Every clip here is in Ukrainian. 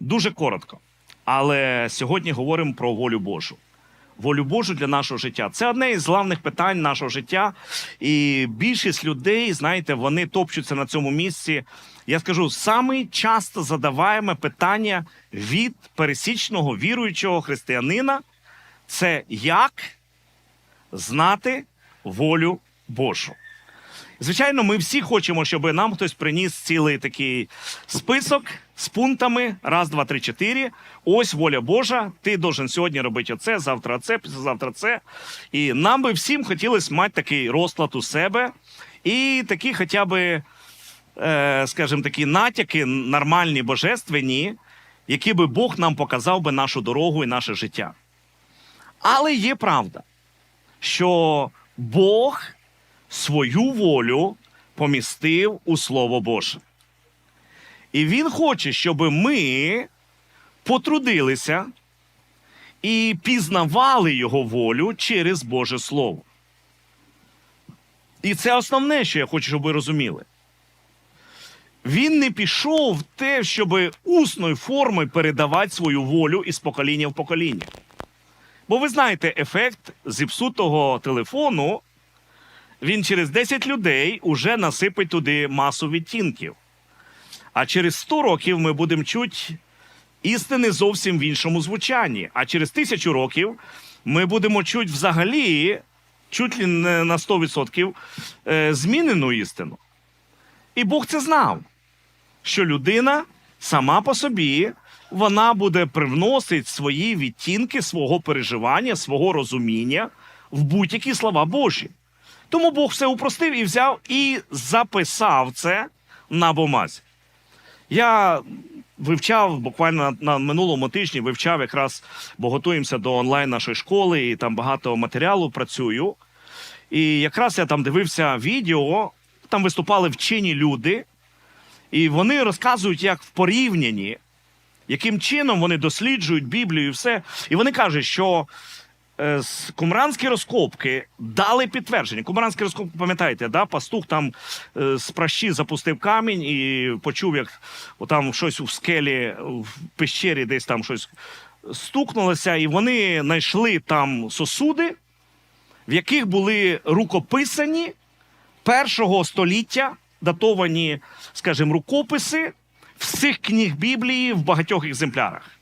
дуже коротко. Але сьогодні говоримо про волю Божу. Волю Божу для нашого життя. Це одне із главних питань нашого життя. І більшість людей, знаєте, вони топчуться на цьому місці. Я скажу, саме часто задаваємо питання від пересічного віруючого християнина це як знати волю Божу. Звичайно, ми всі хочемо, щоб нам хтось приніс цілий такий список з пунктами: раз, два, три, чотири. Ось воля Божа. Ти должен сьогодні робити оце, завтра це, післязавтра це. І нам би всім хотілося мати такий розклад у себе і такі, хоча б, е, скажімо, такі натяки нормальні, божественні, які би Бог нам показав би нашу дорогу і наше життя. Але є правда, що Бог свою волю помістив у Слово Боже. І Він хоче, щоб ми потрудилися і пізнавали Його волю через Боже Слово. І це основне, що я хочу, щоб ви розуміли. Він не пішов в те, щоб усною формою передавати свою волю із покоління в покоління. Бо ви знаєте, ефект зіпсутого телефону він через 10 людей уже насипить туди масу відтінків. А через 100 років ми будемо чути істини зовсім в іншому звучанні. А через тисячу років ми будемо чути взагалі, чуть ли не на 100% е, змінену істину. І Бог це знав, що людина сама по собі вона буде привносити свої відтінки свого переживання, свого розуміння в будь-які слова Божі. Тому Бог все упростив і взяв і записав це на бумазі. Я вивчав буквально на минулому тижні, вивчав якраз, бо готуємося до онлайн нашої школи, і там багато матеріалу працюю. І якраз я там дивився відео, там виступали вчені люди, і вони розказують, як в порівнянні, яким чином вони досліджують Біблію і все. І вони кажуть, що кумранські розкопки дали підтвердження. Кумранські розкопки, пам'ятаєте, да? пастух там е, з пращі запустив камінь і почув, як там щось у скелі, в пещері десь там щось стукнулося, і вони знайшли там сосуди, в яких були рукописані першого століття датовані, скажімо, рукописи всіх книг Біблії в багатьох екземплярах.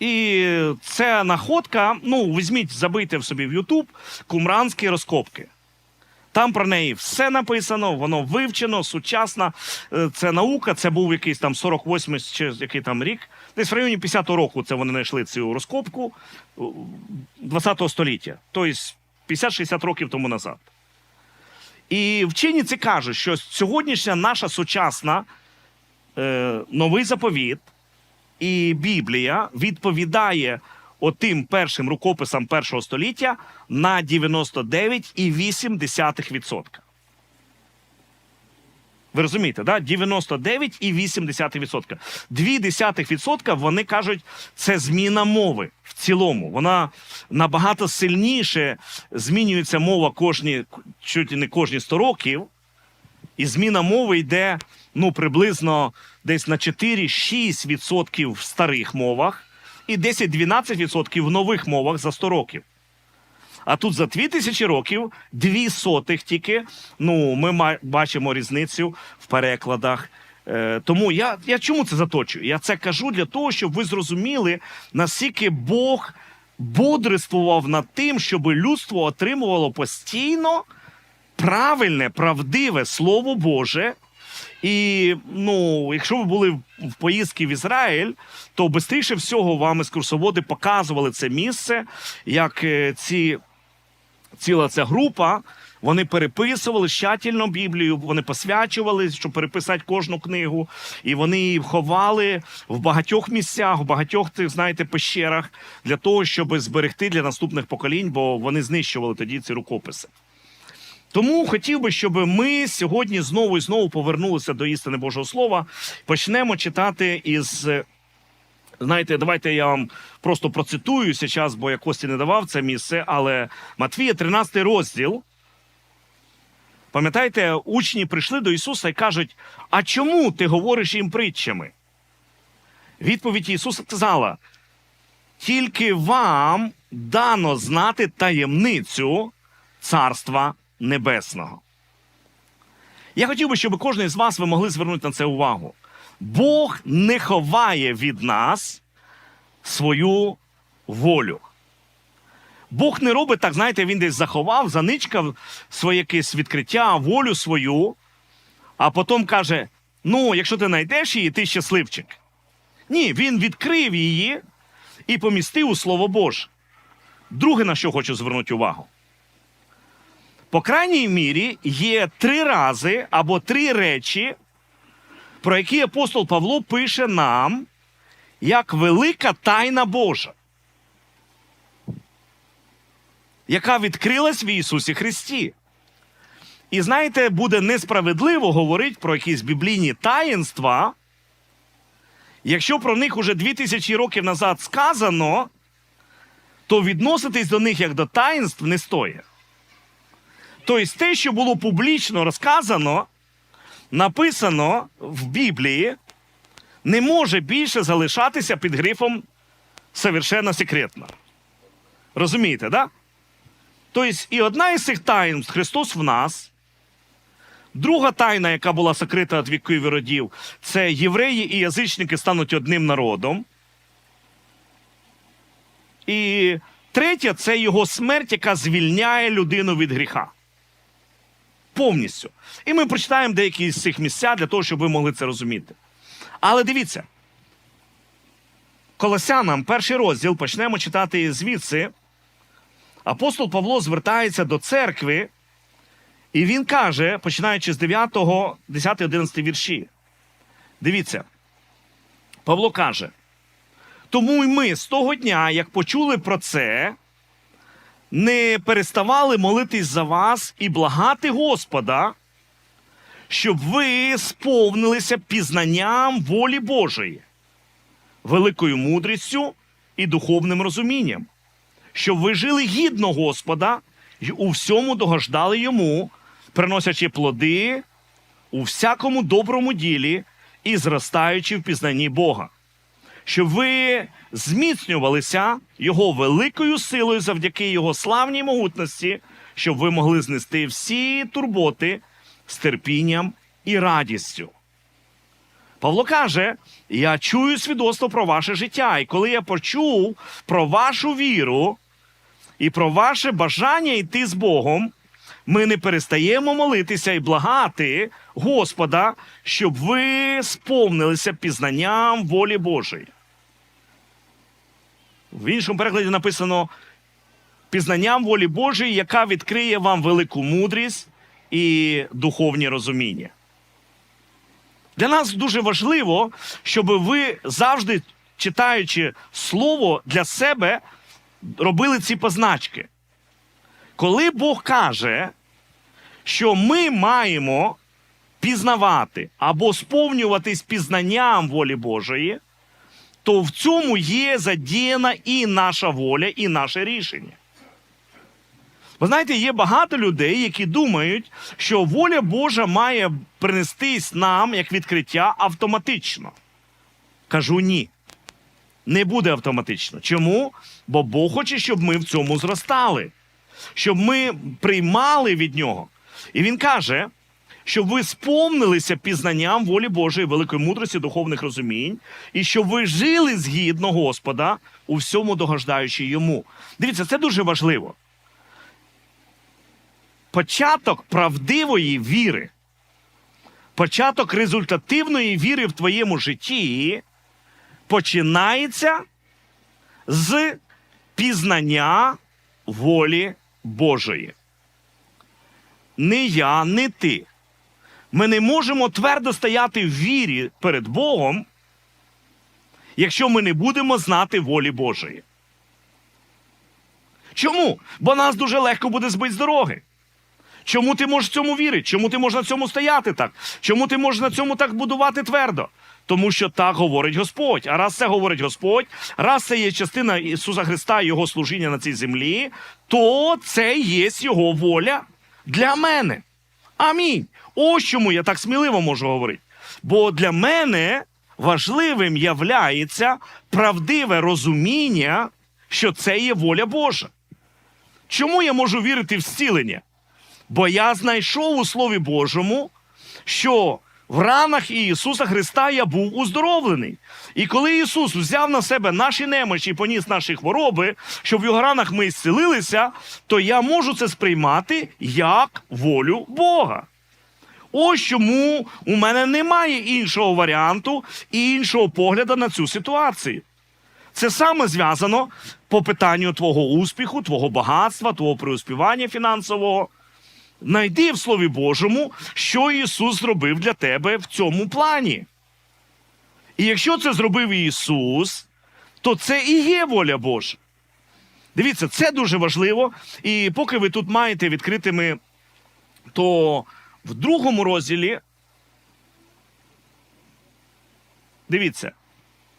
І ця находка, ну, візьміть, забийте в собі в Ютуб кумранські розкопки. Там про неї все написано, воно вивчено, сучасна. Е, Це наука, це був якийсь там 48 чи який там рік. Десь в районі 50-го року це вони знайшли цю розкопку 20-го століття, тобто 50-60 років тому назад. І вчені це кажуть, що сьогоднішня наша сучасна е, новий заповіт і Біблія відповідає отим першим рукописам першого століття на 99,8%. Ви розумієте, да? 99,8%. 0,2% вони кажуть, це зміна мови в цілому. Вона набагато сильніше змінюється мова кожні, чуть не кожні 100 років. І зміна мови йде ну, приблизно десь на 4-6% в старих мовах і 10-12% в нових мовах за 100 років. А тут за 2000 років дві сотих тільки. Ну, ми бачимо різницю в перекладах. Е, тому я, я чому це заточую? Я це кажу для того, щоб ви зрозуміли, наскільки Бог бодрствував над тим, щоб людство отримувало постійно правильне, правдиве Слово Боже. І ну, якщо ви були в- поїздці в Ізраїль, то швидше всього вам екскурсоводи показували це місце, як е, ці, ціла ця група. Вони переписували тщательно Біблію, вони посвячували, щоб переписати кожну книгу, і вони її ховали в багатьох місцях, в багатьох тих, знаєте, пещерах для того, щоб зберегти для наступних поколінь, бо вони знищували тоді ці рукописи. Тому хотів би, щоб ми сьогодні знову і знову повернулися до істини Божого Слова. Почнемо читати із. Знаєте, давайте я вам просто процитую зараз, бо я Кості не давав це місце, але Матвія, 13 розділ. Пам'ятаєте, учні прийшли до Ісуса і кажуть: А чому ти говориш їм притчами? Відповідь Ісуса сказала: тільки вам дано знати таємницю Царства Небесного. Я хотів би, щоб кожен з вас ви могли звернути на це увагу. Бог не ховає від нас свою волю. Бог не робить так, знаєте, він десь заховав, заничкав своє якесь відкриття, волю свою, а потім каже: ну, якщо ти знайдеш її, ти щасливчик. Ні, він відкрив її і помістив у Слово Боже. Друге, на що хочу звернути увагу. По крайній мірі є три рази або три речі, про які апостол Павло пише нам як велика тайна Божа, яка відкрилась в Ісусі Христі. І знаєте, буде несправедливо говорити про якісь біблійні таїнства, якщо про них уже дві тисячі років назад сказано, то відноситись до них як до таїнств не стоїть. Тобто те, що було публічно розказано, написано в Біблії, не може більше залишатися під грифом совершенно секретно. Розумієте, да? Тобто, і одна із цих таїнств Христос в нас. Друга тайна, яка була сокрита від віків і родів, це євреї і язичники стануть одним народом. І третя це його смерть, яка звільняє людину від гріха. Повністю. І ми прочитаємо деякі з цих місця для того, щоб ви могли це розуміти. Але дивіться. Колосянам, перший розділ, почнемо читати звідси. Апостол Павло звертається до церкви, і він каже, починаючи з 9, 10, 11 вірші. Дивіться, Павло каже: тому й ми з того дня, як почули про це, не переставали молитись за вас і благати Господа, щоб ви сповнилися пізнанням волі Божої, великою мудрістю і духовним розумінням, щоб ви жили гідно Господа і у всьому догождали йому, приносячи плоди у всякому доброму ділі і зростаючи в пізнанні Бога щоб ви зміцнювалися його великою силою завдяки його славній могутності, щоб ви могли знести всі турботи з терпінням і радістю. Павло каже: Я чую свідоцтво про ваше життя, і коли я почув про вашу віру і про ваше бажання йти з Богом, ми не перестаємо молитися і благати Господа, щоб ви сповнилися пізнанням волі Божої. В іншому перекладі написано пізнанням волі Божої, яка відкриє вам велику мудрість і духовні розуміння. Для нас дуже важливо, щоб ви завжди, читаючи слово для себе, робили ці позначки. Коли Бог каже, що ми маємо пізнавати або сповнюватись пізнанням волі Божої, то в цьому є задіяна і наша воля, і наше рішення. Ви знаєте, є багато людей, які думають, що воля Божа має принестись нам як відкриття автоматично. Кажу ні. Не буде автоматично. Чому? Бо Бог хоче, щоб ми в цьому зростали, щоб ми приймали від нього. І він каже, щоб ви сповнилися пізнанням волі Божої, великої мудрості, духовних розумінь, і щоб ви жили згідно Господа, у всьому догождаючи йому. Дивіться, це дуже важливо. Початок правдивої віри, початок результативної віри в твоєму житті починається з пізнання волі Божої. Не я, не ти. Ми не можемо твердо стояти в вірі перед Богом, якщо ми не будемо знати волі Божої. Чому? Бо нас дуже легко буде збити з дороги. Чому ти можеш в цьому вірити? Чому ти можеш на цьому стояти так? Чому ти можеш на цьому так будувати твердо? Тому що так говорить Господь. А раз це говорить Господь, раз це є частина Ісуса Христа і Його служіння на цій землі, то це є Його воля для мене. Амінь. Ось чому я так сміливо можу говорити. Бо для мене важливим являється правдиве розуміння, що це є воля Божа. Чому я можу вірити в зцілення? Бо я знайшов у Слові Божому, що в ранах Ісуса Христа я був уздоровлений. І коли Ісус взяв на себе наші немочі і поніс наші хвороби, щоб в його ранах ми зцілилися, то я можу це сприймати як волю Бога. Ось чому у мене немає іншого варіанту і іншого погляду на цю ситуацію. Це саме зв'язано по питанню твого успіху, твого багатства, твого преуспівання фінансового. Найди в Слові Божому, що Ісус зробив для тебе в цьому плані. І якщо це зробив Ісус, то це і є воля Божа. Дивіться, це дуже важливо. І поки ви тут маєте відкритими, то в другому розділі. Дивіться,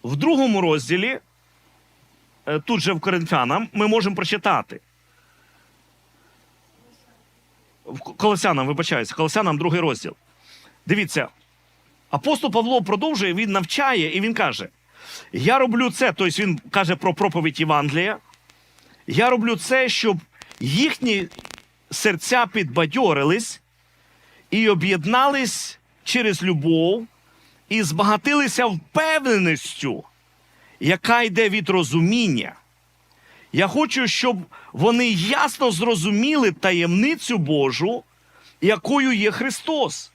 в другому розділі, е, тут же в Коринфянам, ми можемо прочитати. Колосянам, вибачаюся, Колосянам другий розділ. Дивіться, апостол Павло продовжує, він навчає і він каже: Я роблю це, тобто він каже про проповідь Євангелія. Я роблю це, щоб їхні серця підбадьорились і об'єднались через любов і збагатилися впевненістю, яка йде від розуміння. Я хочу, щоб вони ясно зрозуміли таємницю Божу, якою є Христос.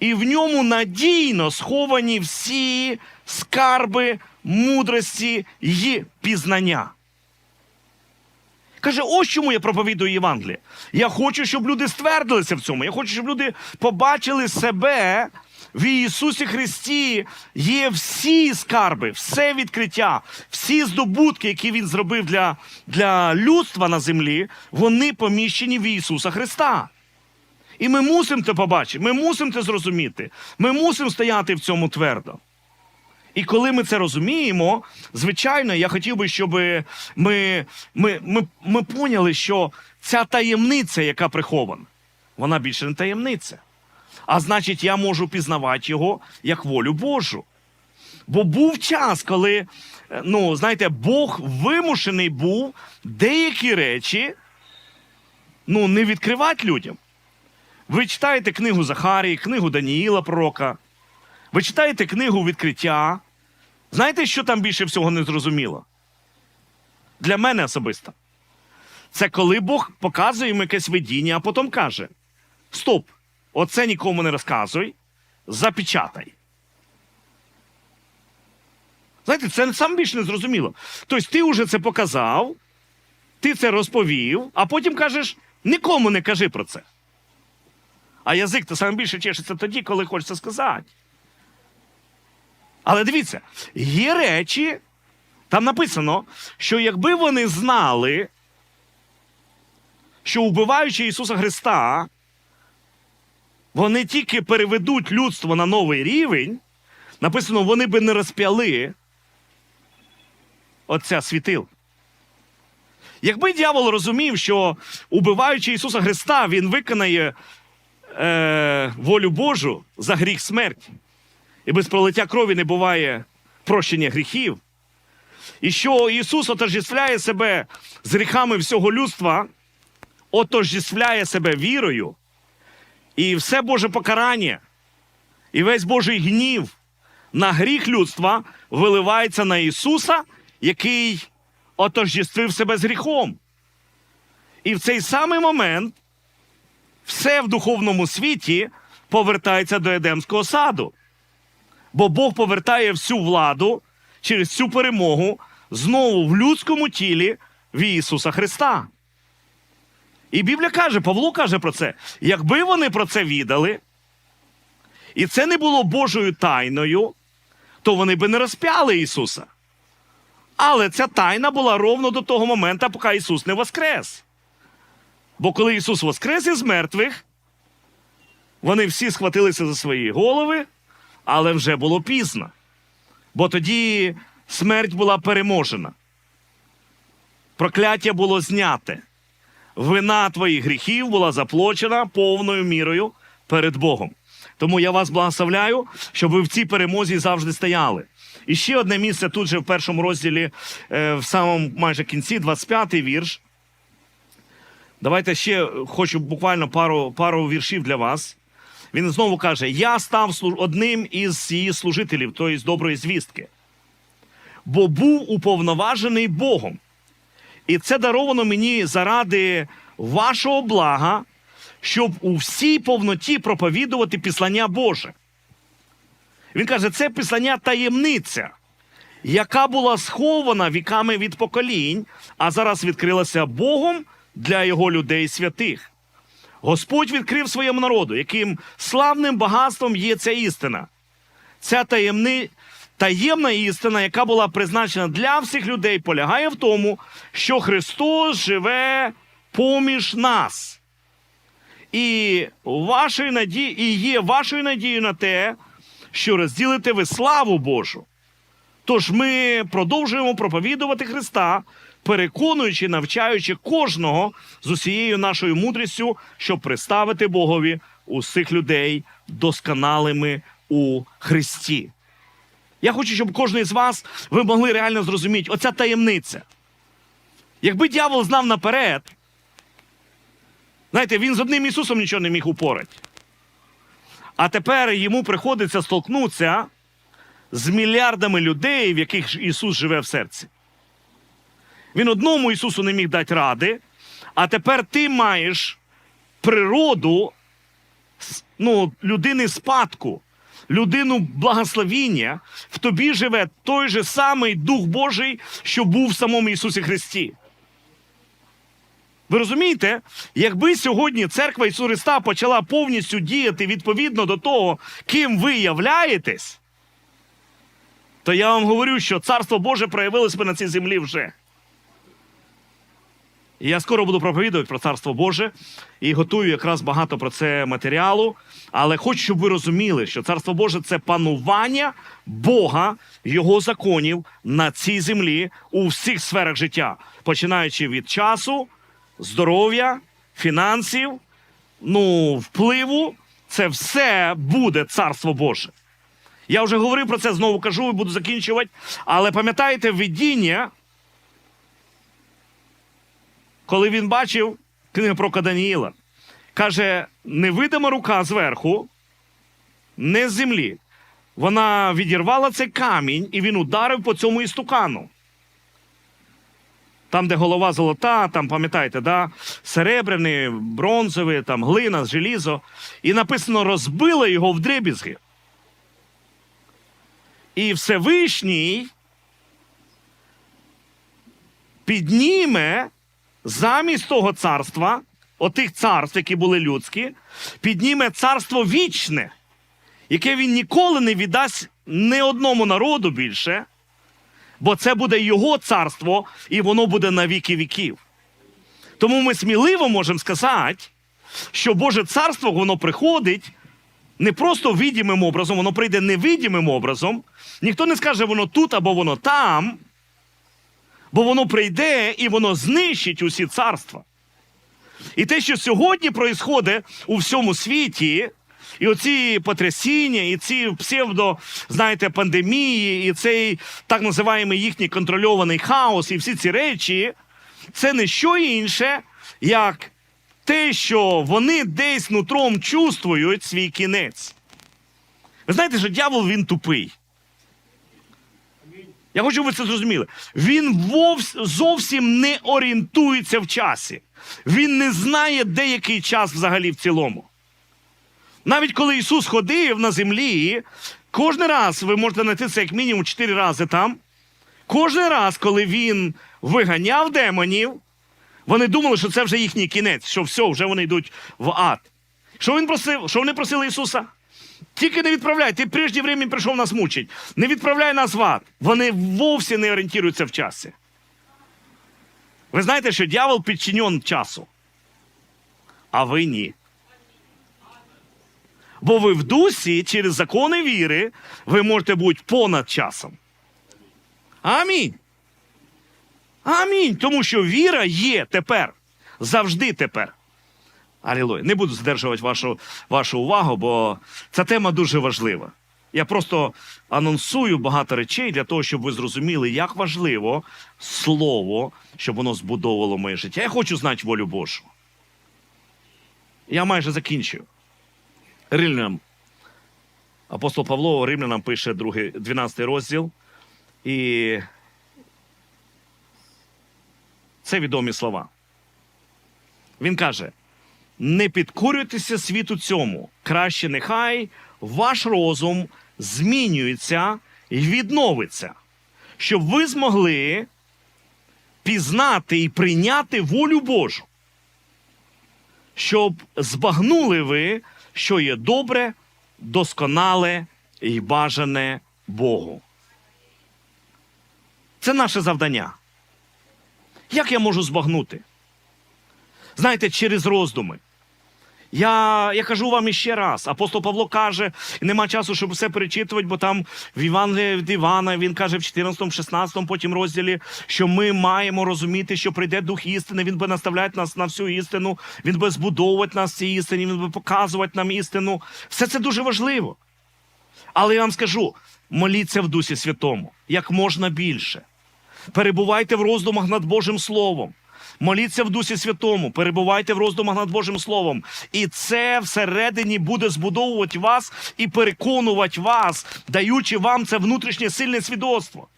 І в ньому надійно сховані всі скарби мудрості й пізнання. Каже, ось чому я проповідую Євангеліє. Я хочу, щоб люди ствердилися в цьому. Я хочу, щоб люди побачили себе в Ісусі Христі. Є всі скарби, все відкриття, всі здобутки, які Він зробив для, для людства на землі, вони поміщені в Ісуса Христа. І ми мусимо це побачити, ми мусимо це зрозуміти. Ми мусимо стояти в цьому твердо. І коли ми це розуміємо, звичайно, я хотів би, щоб ми, ми, ми, ми поняли, що ця таємниця, яка прихована, вона більше не таємниця. А значить, я можу пізнавати його як волю Божу. Бо був час, коли, е, ну, знаєте, Бог вимушений був деякі речі ну, не відкривати людям. Ви читаєте книгу Захарії, книгу Даніїла Пророка. Ви читаєте книгу відкриття. Знаєте, що там більше всього не зрозуміло? Для мене особисто. Це коли Бог показує йому якесь видіння, а потім каже: Стоп, оце нікому не розказуй, запечатай. Знаєте, це саме більше не зрозуміло. Тобто, ти вже це показав, ти це розповів, а потім кажеш: нікому не кажи про це. А язик то саме більше чешеться тоді, коли хочеться сказати. Але дивіться, є речі, там написано, що якби вони знали, що вбиваючи Ісуса Христа, вони тільки переведуть людство на новий рівень, написано, вони би не розп'яли отця світил. Якби дьявол розумів, що убиваючи Ісуса Христа, Він виконає е, волю Божу за гріх смерті. І без пролиття крові не буває прощення гріхів. І що Ісус отождествляє себе з гріхами всього людства, отождествляє себе вірою, і все Боже покарання, і весь Божий гнів на гріх людства виливається на Ісуса, який отождествив себе з гріхом. І в цей самий момент все в духовному світі повертається до Едемського саду. Бо Бог повертає всю владу через цю перемогу знову в людському тілі в Ісуса Христа. І Біблія каже, Павло каже про це. Якби вони про це віддали, і це не було Божою тайною, то вони би не розп'яли Ісуса. Але ця тайна була ровно до того моменту, поки Ісус не воскрес. Бо коли Ісус воскрес із мертвих, вони всі схватилися за свої голови, але вже було пізно. Бо тоді смерть була переможена. Прокляття було зняте. Вина твоїх гріхів була заплачена повною мірою перед Богом. Тому я вас благословляю, щоб ви в цій перемозі завжди стояли. І ще одне місце тут же в першому розділі, е, в самому майже кінці, 25-й вірш. Давайте ще хочу буквально пару, пару віршів для вас. Він знову каже: Я став одним із її служителів, тобто доброї звістки, бо був уповноважений Богом. І це даровано мені заради вашого блага, щоб у всій повноті проповідувати післання Боже. Він каже, це післання таємниця, яка була схована віками від поколінь, а зараз відкрилася Богом для його людей святих. Господь відкрив своєму народу, яким славним багатством є ця істина. Ця таємни... таємна істина, яка була призначена для всіх людей, полягає в тому, що Христос живе поміж нас. І, вашою наді... і є вашою надією на те, що розділите ви славу Божу. Тож ми продовжуємо проповідувати Христа, переконуючи, навчаючи кожного з усією нашою мудрістю, щоб представити Богові усіх людей досконалими у Христі. Я хочу, щоб кожен з вас ви могли реально зрозуміти оця таємниця. Якби дьявол знав наперед, знаєте, він з одним Ісусом нічого не міг упорати. А тепер йому приходиться столкнутися з мільярдами людей, в яких Ісус живе в серці. Він одному Ісусу не міг дати ради, а тепер ти маєш природу ну, людини спадку, людину благословіння. В тобі живе той же самий Дух Божий, що був в самому Ісусі Христі. Ви розумієте, якби сьогодні церква Ісуса Христа почала повністю діяти відповідно до того, ким ви являєтесь, то я вам говорю, що Царство Боже проявилось би на цій землі вже. Я скоро буду проповідувати про Царство Боже і готую якраз багато про це матеріалу. Але хочу, щоб ви розуміли, що Царство Боже це панування Бога, Його законів на цій землі у всіх сферах життя, починаючи від часу, здоров'я, фінансів, ну, впливу. Це все буде Царство Боже. Я вже говорив про це, знову кажу і буду закінчувати. Але пам'ятаєте видіння, коли він бачив книгу про Даніїла, каже: невидима рука зверху, не з землі. Вона відірвала цей камінь, і він ударив по цьому істукану. Там, де голова золота, там, пам'ятаєте, да? серебряний, бронзовий, там, глина, желізо. І написано, розбила його в дребізги. І Всевишній підніме замість того царства, отих царств, які були людські, підніме царство вічне, яке він ніколи не віддасть не одному народу більше, бо це буде його царство, і воно буде на віки віків. Тому ми сміливо можемо сказати, що Боже царство воно приходить не просто видимим образом, воно прийде невидимим образом. Ніхто не скаже, воно тут або воно там, бо воно прийде і воно знищить усі царства. І те, що сьогодні проїсходить у всьому світі, і оці потрясіння, і ці псевдо, знаєте, пандемії, і цей так називаємий їхній контрольований хаос, і всі ці речі, це не що інше, як те, що вони десь нутром чувствують свій кінець. Ви знаєте, що дьявол він тупий. Я хочу, щоб ви це зрозуміли. Він зовсім не орієнтується в часі. Він не знає деякий час взагалі в цілому. Навіть коли Ісус ходив на землі, кожен раз ви можете знайти це як мінімум чотири рази там. Кожен раз, коли він виганяв демонів, вони думали, що це вже їхній кінець, що все, вже вони йдуть в ад. Що він просив? Що вони просили Ісуса? Тільки не відправляй, ти прежде времени прийшов нас мучить. Не відправляй нас в ад. Вони вовсе не орієнтуються в часі. Ви знаєте, що дьявол підчинен часу, а ви ні. Бо ви в дусі через закони віри ви можете бути понад часом. Амінь. Амінь. Тому що віра є тепер. Завжди тепер. Алілуя. Не буду задержувати вашу, вашу увагу, бо ця тема дуже важлива. Я просто анонсую багато речей для того, щоб ви зрозуміли, як важливо слово, щоб воно збудовувало моє життя. Я хочу знати волю Божу. Я майже закінчую. Римлянам. Апостол Павло Римлянам пише 12 розділ. І це відомі слова. Він каже: не підкорюйтеся світу цьому. Краще нехай ваш розум змінюється і відновиться, щоб ви змогли пізнати і прийняти волю Божу, щоб збагнули ви, що є добре, досконале і бажане Богу. Це наше завдання. Як я можу збагнути? Знаєте, через роздуми. Я, я кажу вам іще раз. Апостол Павло каже, нема часу, щоб все перечитувати, бо там в Євангелії від Івана він каже в 14, 16 потім розділі, що ми маємо розуміти, що прийде дух істини, він буде наставляти нас на всю істину, він буде збудовувати нас цій істині, він буде показувати нам істину. Все це дуже важливо. Але я вам скажу: моліться в Дусі Святому як можна більше. Перебувайте в роздумах над Божим Словом. Моліться в Дусі Святому, перебувайте в роздумах над Божим Словом. І це всередині буде збудовувати вас і переконувати вас, даючи вам це внутрішнє сильне свідоцтво.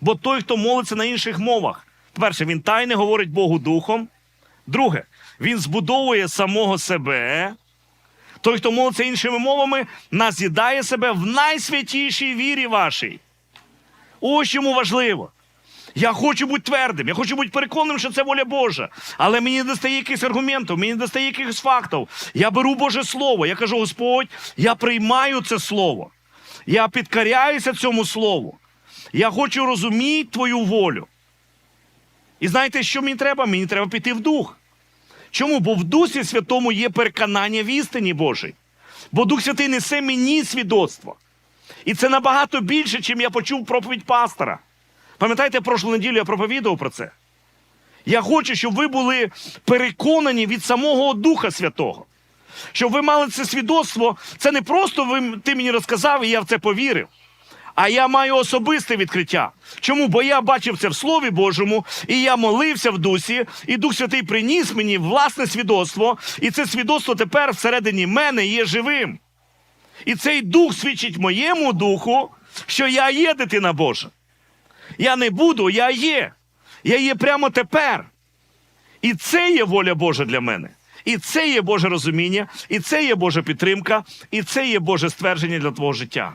Бо той, хто молиться на інших мовах, перше, він тайне говорить Богу Духом. Друге, він збудовує самого себе. Той, хто молиться іншими мовами, назідає себе в найсвятішій вірі вашій. Ось чому важливо. Я хочу бути твердим, я хочу бути переконаним, що це воля Божа. Але мені не достає якихось аргументів, мені не достає якихось фактів. Я беру Боже Слово. Я кажу, Господь, я приймаю це слово. Я підкоряюся цьому слову. Я хочу розуміти твою волю. І знаєте, що мені треба? Мені треба піти в дух. Чому? Бо в Дусі Святому є переконання в істині Божій. Бо Дух Святий несе мені свідоцтво. І це набагато більше, чим я почув проповідь пастора. Пам'ятаєте, прошлу неділю я проповідував про це? Я хочу, щоб ви були переконані від самого Духа Святого. Щоб ви мали це свідоцтво, це не просто ви, ти мені розказав, і я в це повірив. А я маю особисте відкриття. Чому? Бо я бачив це в Слові Божому, і я молився в дусі, і Дух Святий приніс мені власне свідоцтво, і це свідоцтво тепер всередині мене є живим. І цей дух свідчить моєму духу, що я є дитина Божа. Я не буду, я є. Я є прямо тепер. І це є воля Божа для мене. І це є Боже розуміння, і це є Божа підтримка, і це є Боже ствердження для твого життя.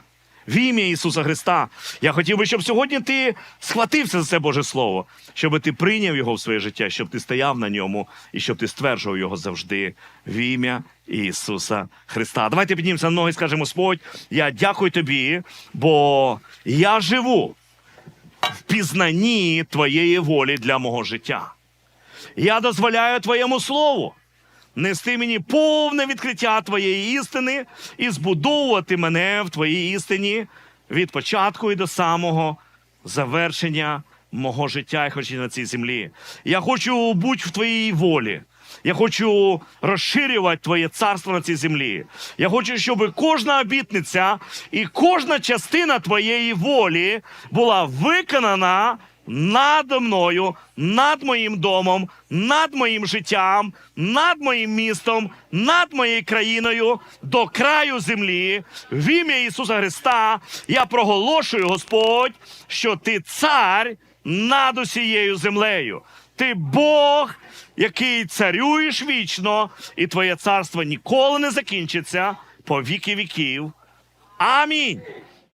В ім'я Ісуса Христа. Я хотів би, щоб сьогодні ти схватився за це Боже Слово, щоб ти прийняв його в своє життя, щоб ти стояв на ньому і щоб ти стверджував його завжди в ім'я Ісуса Христа. Давайте піднімемося на ноги і скажемо, Господь, я дякую тобі, бо я живу в пізнанні твоєї волі для мого життя. Я дозволяю твоєму слову нести мені повне відкриття твоєї істини і збудовувати мене в твоїй істині від початку і до самого завершення мого життя, я хочу на цій землі. Я хочу бути в твоїй волі. Я хочу розширювати Твоє царство на цій землі. Я хочу, щоб кожна обітниця і кожна частина Твоєї волі була виконана надо мною, над моїм домом, над моїм життям, над моїм містом, над моєю країною до краю землі. В ім'я Ісуса Христа я проголошую, Господь, що Ти цар над усією землею. Ти Бог, який царюєш вічно, і твоє царство ніколи не закінчиться по віки віків. Амінь.